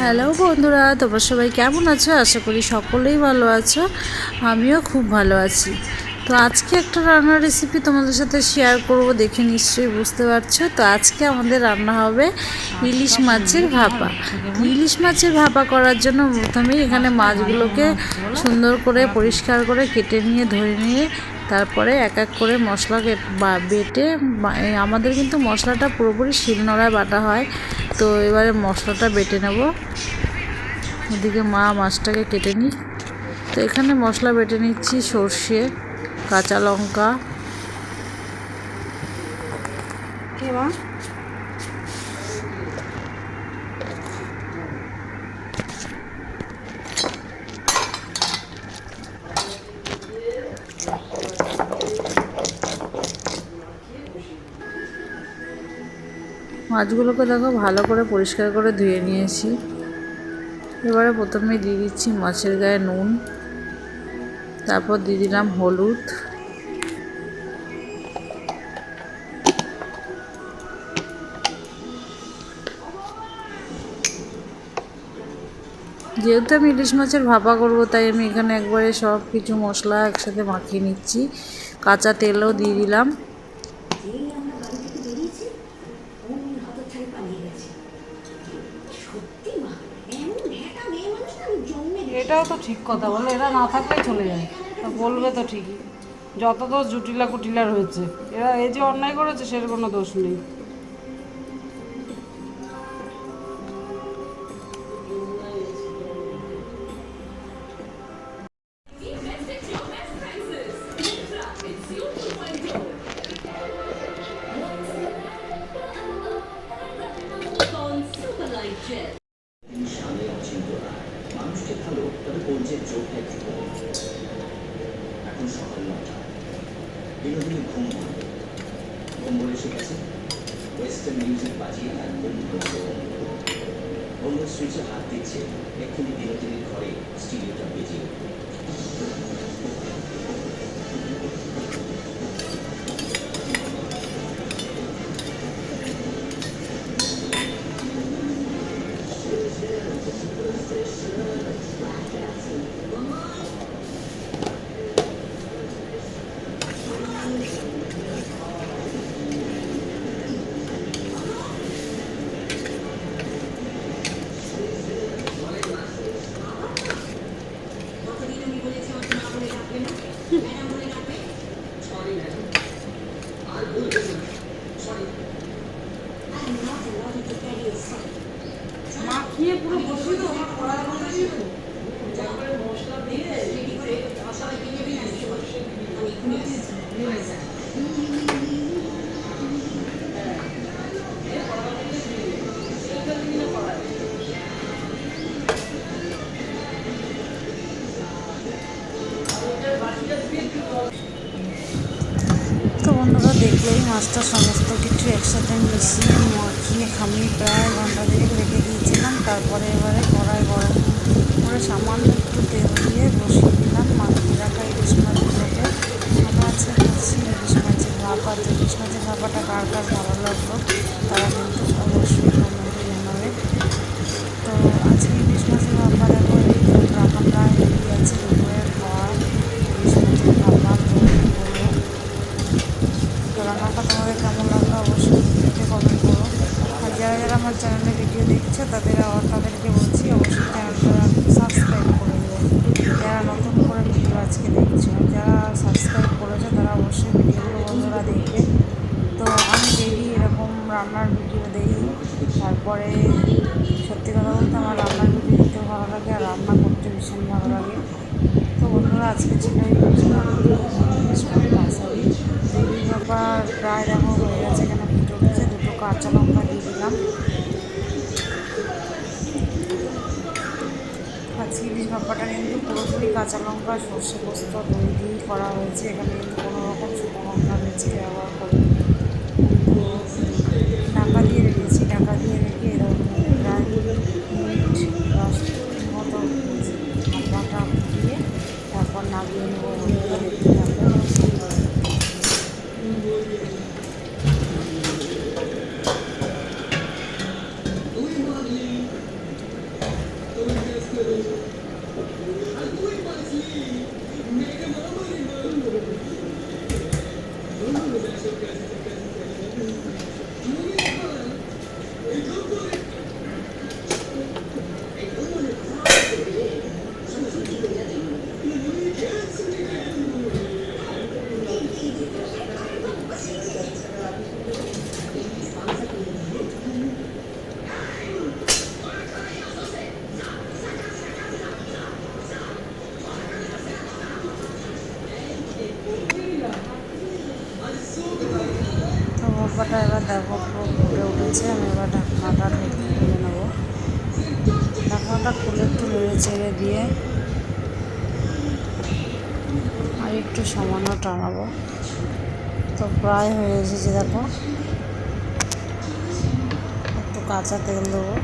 Hello বন্ধুরা, তোমরা সবাই কেমন আছো? আশা করি সকলেই ভালো আছো। আমিও খুব ভালো আছি। তো আজকে একটা রান্নার রেসিপি তোমাদের সাথে শেয়ার করব, দেখে নিশ্চয়ই বুঝতে পারছ। তো আজকে আমাদের রান্না হবে ইলিশ মাছের ভাপা। ইলিশ মাছের ভাপা করার জন্য প্রথমেই এখানে মাছগুলোকে সুন্দর করে পরিষ্কার করে কেটে নিয়ে ধরে নিয়ে, তারপরে এক এক করে মশলা বেটে আমাদের কিন্তু মশলাটা পুরোপুরি শিলনোড়ায় বাটা হয়। তো এবারে মশলাটা বেটে নেব। ওদিকে মা মাছটাকে কেটে নিই তো এখানে মশলা বেটে নিচ্ছি সর্ষে, কাঁচা লঙ্কা। মাছগুলোকে দেখো ভালো করে পরিষ্কার করে ধুয়ে নিয়েছি। এবারে প্রথমে দিয়ে দিচ্ছি মাছের গায়ে নুন, তারপর দিয়ে দিলাম হলুদ। যেহেতু আমি ইলিশ মাছের ভাপা করব, তাই আমি এখানে একবারে সব কিছু মশলা একসাথে মাখিয়ে নিচ্ছি। কাঁচা তেলও দিয়ে দিলাম। এটাও তো ঠিক কথা, বলে এরা না থাকলেই চলে যায়। তা বলবে তো ঠিকই। যত দোষ জুটিলা কুটিলা রয়েছে, এরা এই যে অন্যায় করেছে, সের কোনো দোষ নেই। বিনোদিনী ঘুম ঘুম বলে গেছে ওয়েস্টার্ন মিউজিক বাজিয়ে একদম বন্ধু সুইচে হাত দিচ্ছে এক্ষুনি বিনোদিনীর ঘরে স্টিডিওটা বেজে বন্ধুরা দেখলেই মাছটা সমস্ত কিছু একসাথে মিশিয়ে মাখিয়ে খামিয়ে প্রায় ঘণ্টা দিয়ে রেখে দিয়েছিলাম, তারপরে এবারে কড়াই গরম করে সামান্য একটু তেল দিয়ে বসিয়ে দিলাম মাখিয়ে রাখা ইলিশ মাছগুলোকে আমার আছে হচ্ছে ইলিশ মাছের ভাপা তো ইলিশ মাছের ভাপাটা কার কার ভালো লাগল তারা কিন্তু অবশ্যই কমেন্টে জানাবে তো আজকে ইলিশ মাছের ভাপা দেখো এই তো রান্না প্রায় রেডি আছে দুপুরের খাওয়া ইলিশ মাছের ভাপা তো বলব তো রান্নাটা তোমাদের কেমন লাগল অবশ্যই ভিডিওতে কমেন্ট করো আর যারা যারা আমার চ্যানেলে ভিডিও দেখছ তাদের আবার বলছি অবশ্যই চ্যানেলটা সাবস্ক্রাইব করে দেবে যারা নতুন করে ভিডিও আজকে দেখছ, যারা সাবস্ক্রাইব করেছ, তারা অবশ্যই ভিডিওগুলো বন্ধুরা দেখবে তো আমি ডেইলি এরকম রান্নার ভিডিও দিই তারপরে সত্যি কথা বলতে আমার রান্নার ভিডিও দিতেও ভালো লাগে আর রান্না করতে ভীষণ ভালো লাগে তো বন্ধুরা আজকে ছিল এই পাশারি দেবী ব্যাপার প্রায় দেখো হয়ে গেছে এখানে ফুটে উঠেছে দুটো কাঁচা লঙ্কা দিয়ে দিলাম ভাপাটা কিন্তু পুরোপুরি কাঁচা লঙ্কা, সর্ষে পোস্ত তৈরি করা হয়েছে। এখানে কিন্তু কোনো রকম শুকনো লঙ্কা মিষ্টি ব্যবহার করি ঢাকা দিয়ে রেখেছি ঢাকা দিয়ে রেখে এরকম প্রায় মিনিট দশ মতো ভাপাটা ফুটিয়ে তারপর নামিয়ে নেব বন্ধুরা দেখতে থাকবে তো এবার দেখো, পুরো ফুটে উঠেছে, আমি এবার ঢাকনাটা ঢেকে খুলে নেব। ঢাকনাটা খুলে একটু নেড়ে চেড়ে দিয়ে আর একটু সামান্য টানাবো। তো প্রায় হয়ে এসেছে, দেখো। একটু কাঁচা তেল দেবো।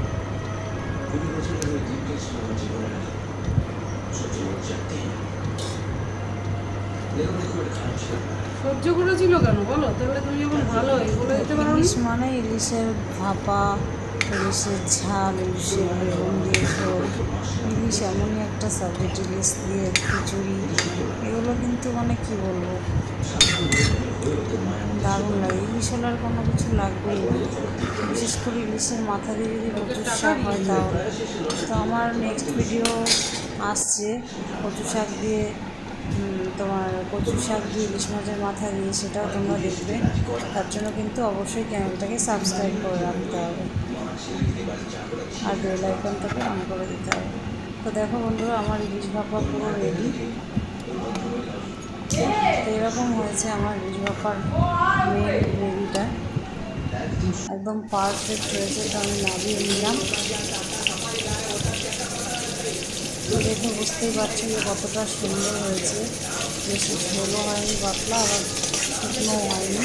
সহ্য করেছিল কেন? বলো, তাহলে তুমি যখন ভালো বলে দিতে পারো ইলিশ মানে ইলিশের ভাপা, ইলিশের ঝাল, ইলিশের বেগুন দিয়ে ইলিশ এমনই একটা সাবজেক্ট ইলিশ দিয়ে খিচুড়ি। এগুলো কিন্তু মানে কি বলব? দারুণ লাগে। ইলিশ হলে আর কোনো কিছু লাগবেই না। বিশেষ করে ইলিশের মাথা দিয়ে যদি কচুর শাক হয় তাহলে তো আমার নেক্সট ভিডিও আসছে। কচু শাক দিয়ে তোমার কচু শাক দিয়ে ইলিশ মাছের মাথা দিয়ে সেটাও তোমরা দেখবে। তার জন্য কিন্তু অবশ্যই চ্যানেলটাকে সাবস্ক্রাইব করে রাখতে হবে। আর বেল আইকনটাকে অন করে দিতে হবে। তো দেখো বন্ধুরা, আমার ইলিশ ভাপা পুরো রেডি তো এরকম হয়েছে আমার ইলিশ ভাপার মেন গ্রেভিটা একদম পারফেক্ট হয়েছে, তো আমি নামিয়ে নিলাম। তো দেখে বুঝতেই পারছি যে কতটা সুন্দর হয়েছে। বেশি ঝোলও হয়নি, পাতলা আবার শুকনোও হয়নি।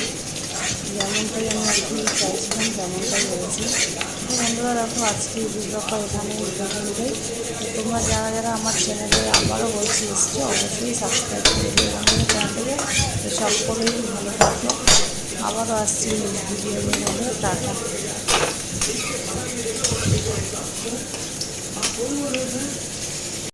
যেমনটাই আমি আর কি চাইছিলাম, তেমনটাই হয়েছে। তো বন্ধুরা, দেখো, আজকে ভিডিওটা এখানে পর্যন্তই। তো তোমরা যারা যারা আমার চ্যানেলে আবারও বলছি, এসছো, অবশ্যই সাবস্ক্রাইব করে চ্যানেলটাকে তো সকলেই ভালো থাকো। আবারও আসছি ভিডিও নিয়ে টাটা।